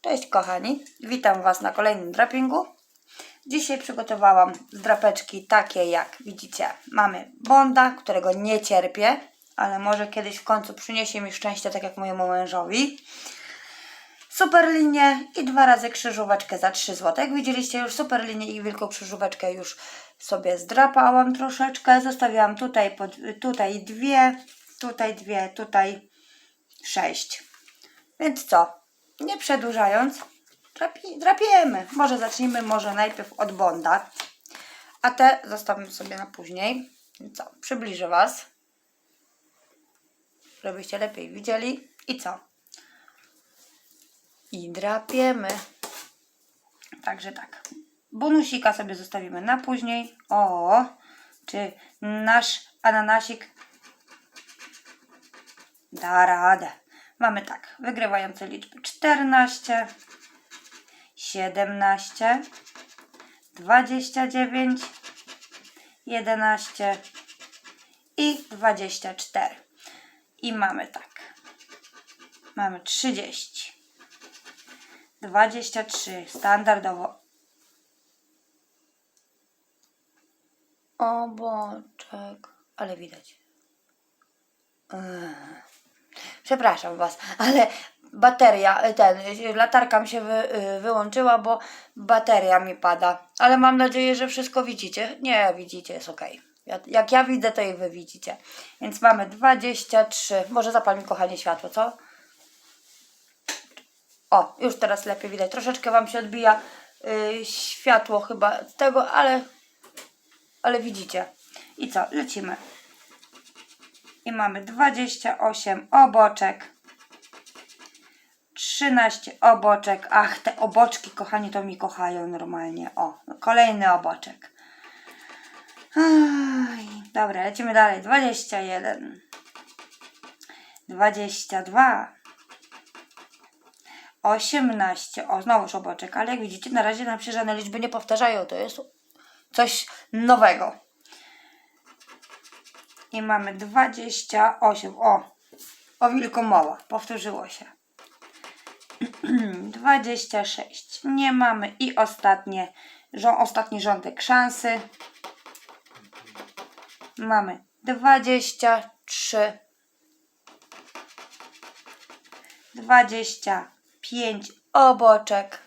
Cześć kochani, witam Was na kolejnym drapingu. Dzisiaj przygotowałam zdrapeczki takie jak widzicie. Mamy Bonda, którego nie cierpię, ale może kiedyś w końcu przyniesie mi szczęście, tak jak mojemu mężowi. Superlinię i dwa razy krzyżóweczkę za 3 zł. Jak widzieliście już superlinię i wielką krzyżóweczkę już sobie zdrapałam troszeczkę. Zostawiłam tutaj, pod, tutaj dwie, tutaj dwie, tutaj sześć. Więc co? Nie przedłużając, drapi, drapiemy. Może zacznijmy może najpierw od Bonda, a te zostawimy sobie na później. Co? Przybliżę Was, żebyście lepiej widzieli. I co? I drapiemy. Także tak. Bonusika sobie zostawimy na później. O, czy nasz ananasik da radę. Mamy tak, wygrywające liczby 14, 17, 29, 11 i 24. I mamy tak. Mamy 30, 23, standardowo. Oboczek, ale widać. Przepraszam Was, ale bateria, y, ten, latarka mi się wy, y, wyłączyła, bo bateria mi pada. Ale mam nadzieję, że wszystko widzicie. Nie, widzicie, jest ok. Jak ja widzę, to i Wy widzicie. Więc mamy 23. Może zapal mi, kochanie, światło, co? O, już teraz lepiej widać. Troszeczkę Wam się odbija y, światło chyba z tego, ale, ale widzicie. I co? Lecimy. I mamy 28 oboczek. 13 oboczek. Ach, te oboczki, kochani, to mi kochają normalnie. O, kolejny oboczek. Aj, dobra, lecimy dalej. 21. 22. 18. O, znowuż oboczek, ale jak widzicie, na razie nam się żadne liczby nie powtarzają. To jest coś nowego. I mamy 28. O, o wilkomowa. Powtórzyło się. 26. Nie mamy. I ostatnie, żo, ostatni rządek szansy. Mamy 23. 25 oboczek.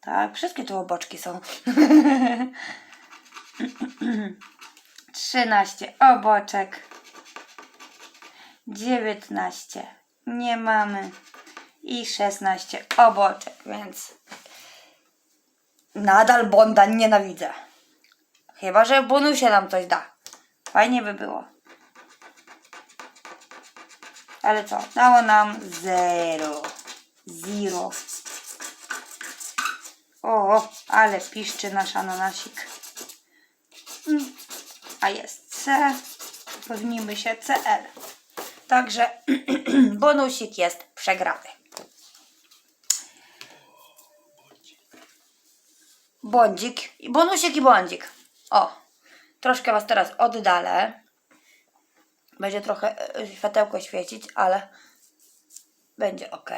Tak, wszystkie tu oboczki są. 13 oboczek. 19 nie mamy. I 16 oboczek, więc nadal Bonda nienawidzę. Chyba, że w bonusie nam coś da. Fajnie by było. Ale co? Dało nam 0. Zero. O, ale piszczy nasz ananasik. A jest C. Pewnimy się CL. Także bonusik jest przegrany. Bądzik. Bonusik i błądzik. O, troszkę Was teraz oddalę. Będzie trochę e, światełko świecić, ale będzie ok.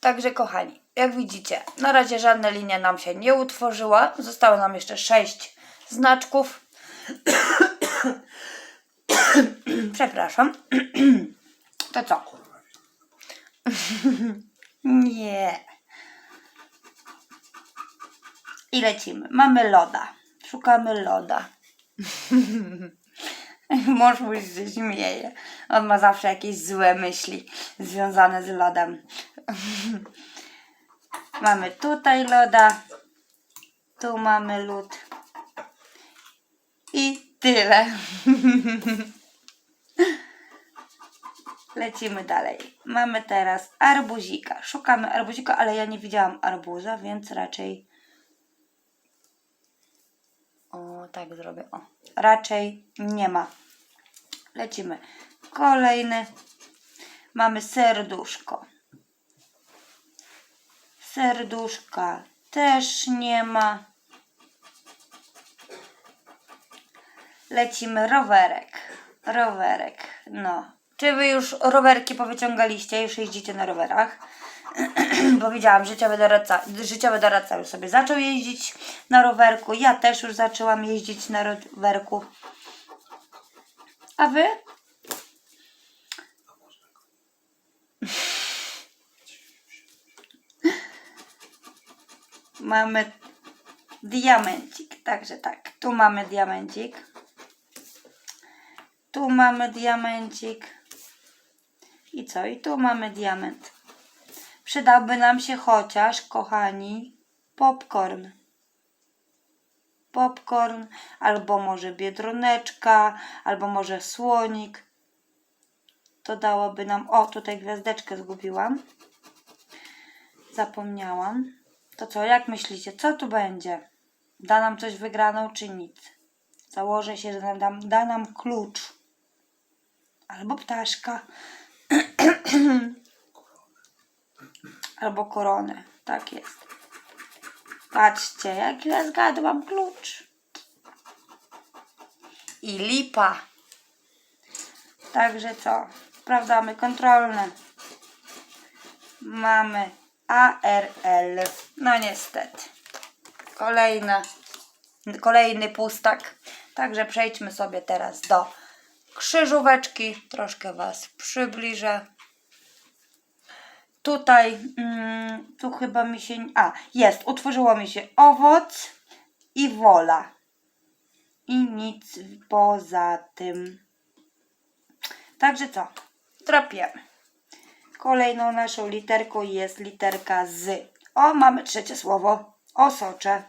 Także kochani, jak widzicie, na razie żadna linia nam się nie utworzyła. Zostało nam jeszcze 6 znaczków. Przepraszam. To co? Nie. I lecimy. Mamy loda. Szukamy loda. Mąż mój się śmieje. On ma zawsze jakieś złe myśli związane z lodem. mamy tutaj loda. Tu mamy lód. I tyle. Lecimy dalej. Mamy teraz arbuzika. Szukamy arbuzika, ale ja nie widziałam arbuza, więc raczej. O, tak zrobię. O, raczej nie ma. Lecimy. Kolejny. Mamy serduszko. Serduszka też nie ma. Lecimy rowerek. Rowerek. No, Czy wy już rowerki powyciągaliście, już jeździcie na rowerach? Bo widziałam, życiowy doradca, życiowy doradca już sobie zaczął jeździć na rowerku. Ja też już zaczęłam jeździć na rowerku. A wy? Mamy diamencik, także tak. Tu mamy diamencik. Tu mamy diamencik. I co? I tu mamy diament. Przydałby nam się chociaż, kochani, popcorn. Popcorn, albo może biedroneczka, albo może słonik. To dałoby nam. O, tutaj gwiazdeczkę zgubiłam. Zapomniałam. To co, jak myślicie, co tu będzie? Da nam coś wygraną, czy nic? Założę się, że da, da nam klucz. Albo ptaszka. Albo koronę. Tak jest. Patrzcie, jak ja zgadłam klucz. I lipa. Także co? Sprawdzamy kontrolne. Mamy ARL. No niestety. Kolejna, kolejny pustak. Także przejdźmy sobie teraz do krzyżóweczki. Troszkę Was przybliżę. Tutaj, mm, tu chyba mi się. A, jest, utworzyło mi się owoc i wola. I nic poza tym. Także co? Kolejną naszą literką jest literka z. O, mamy trzecie słowo. Osocze.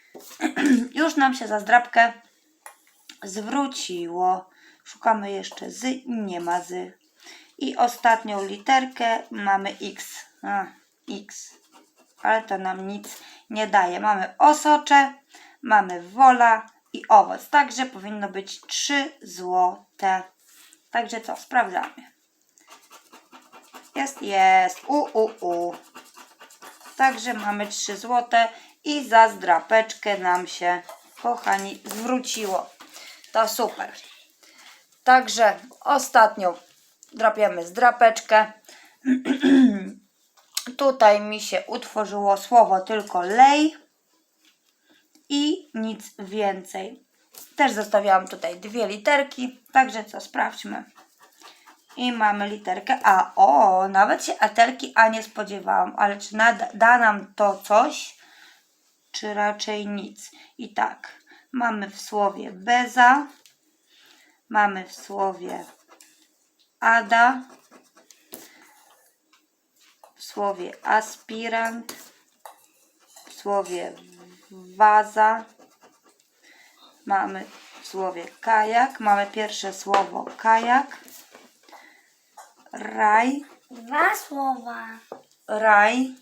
Już nam się za zdrabkę zwróciło. Szukamy jeszcze z. Nie ma z. I ostatnią literkę mamy X. A, X. Ale to nam nic nie daje. Mamy osocze, mamy wola i owoc. Także powinno być 3 złote. Także co? Sprawdzamy. Jest, jest. U, u, u. Także mamy 3 złote i za zdrapeczkę nam się, kochani, zwróciło. To super. Także ostatnią drapiemy zdrapeczkę. Tutaj mi się utworzyło słowo tylko lej i nic więcej. Też zostawiałam tutaj dwie literki, także co, sprawdźmy. I mamy literkę A. O, nawet się literki A nie spodziewałam, ale czy nada, da nam to coś, czy raczej nic? I tak, mamy w słowie beza, mamy w słowie ada, w słowie aspirant, w słowie waza, mamy w słowie kajak, mamy pierwsze słowo kajak, raj, Dwa słowa. raj,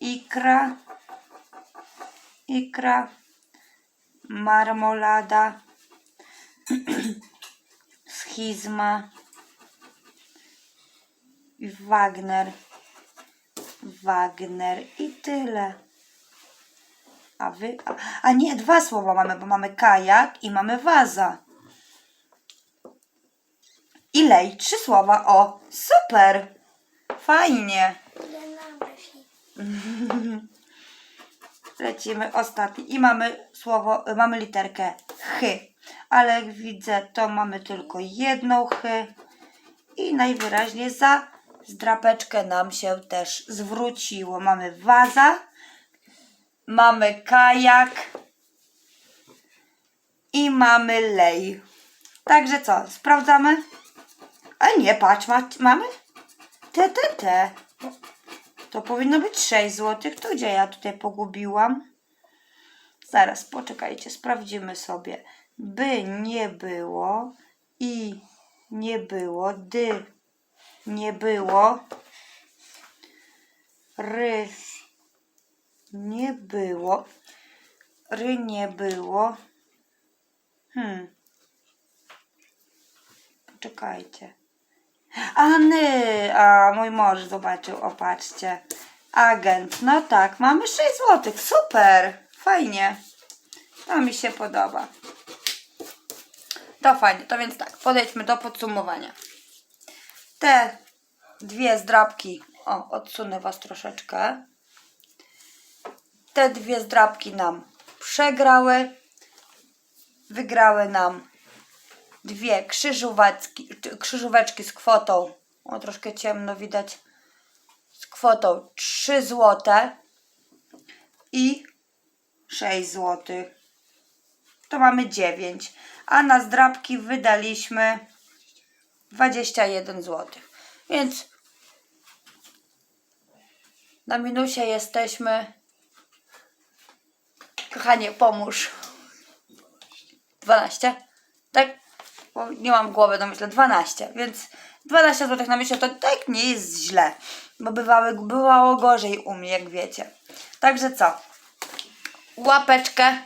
ikra, ikra, marmolada, schizma, Wagner, Wagner i tyle. A wy, a, nie, dwa słowa mamy, bo mamy kajak i mamy waza. I lej, trzy słowa, o, super, fajnie. Lecimy ostatni i mamy słowo, mamy literkę ch, ale jak widzę, to mamy tylko jedną ch i najwyraźniej za zdrapeczkę nam się też zwróciło. Mamy waza, mamy kajak i mamy lej. Także co, sprawdzamy? A nie, patrz, ma, mamy te, te, te. To powinno być 6 zł. To gdzie ja tutaj pogubiłam? Zaraz, poczekajcie, sprawdzimy sobie. By nie było i nie było, dy nie było, ry nie było, ry nie było. Hmm. Poczekajcie. A ny, a mój mąż zobaczył, opatrzcie. Agent, no tak, mamy 6 zł, super, fajnie. To mi się podoba. To fajnie, to więc tak, podejdźmy do podsumowania. Te dwie zdrabki, o, odsunę Was troszeczkę. Te dwie zdrabki nam przegrały. Wygrały nam dwie krzyżóweczki, z kwotą, o troszkę ciemno widać, z kwotą 3 złote i 6 zł. To mamy 9, a na zdrabki wydaliśmy 21 zł. Więc na minusie jesteśmy. Kochanie, pomóż. 12? Tak? Bo nie mam głowy, no myślę 12, więc 12 zł na miesiąc to tak nie jest źle, bo bywały, bywało gorzej u mnie, jak wiecie. Także co? Łapeczkę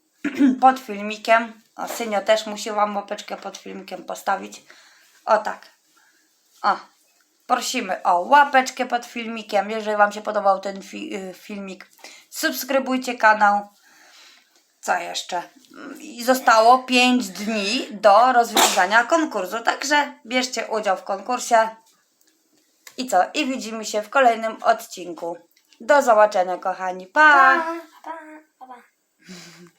pod filmikiem. O, Synio też musi Wam łapeczkę pod filmikiem postawić. O tak. O. Prosimy o łapeczkę pod filmikiem, jeżeli Wam się podobał ten fi- y, filmik. Subskrybujcie kanał. Co jeszcze? I zostało 5 dni do rozwiązania konkursu, także bierzcie udział w konkursie. I co? I widzimy się w kolejnym odcinku. Do zobaczenia, kochani. Pa! Pa, pa, pa, pa.